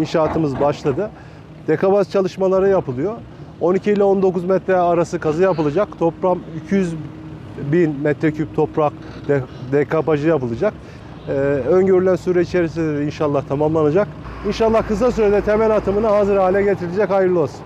inşaatımız başladı. Dekabaz çalışmaları yapılıyor. 12 ile 19 metre arası kazı yapılacak. Toplam 200 bin metreküp toprak de, dekapajı yapılacak. Ee, öngörülen süre içerisinde inşallah tamamlanacak. İnşallah kısa sürede temel atımını hazır hale getirilecek. Hayırlı olsun.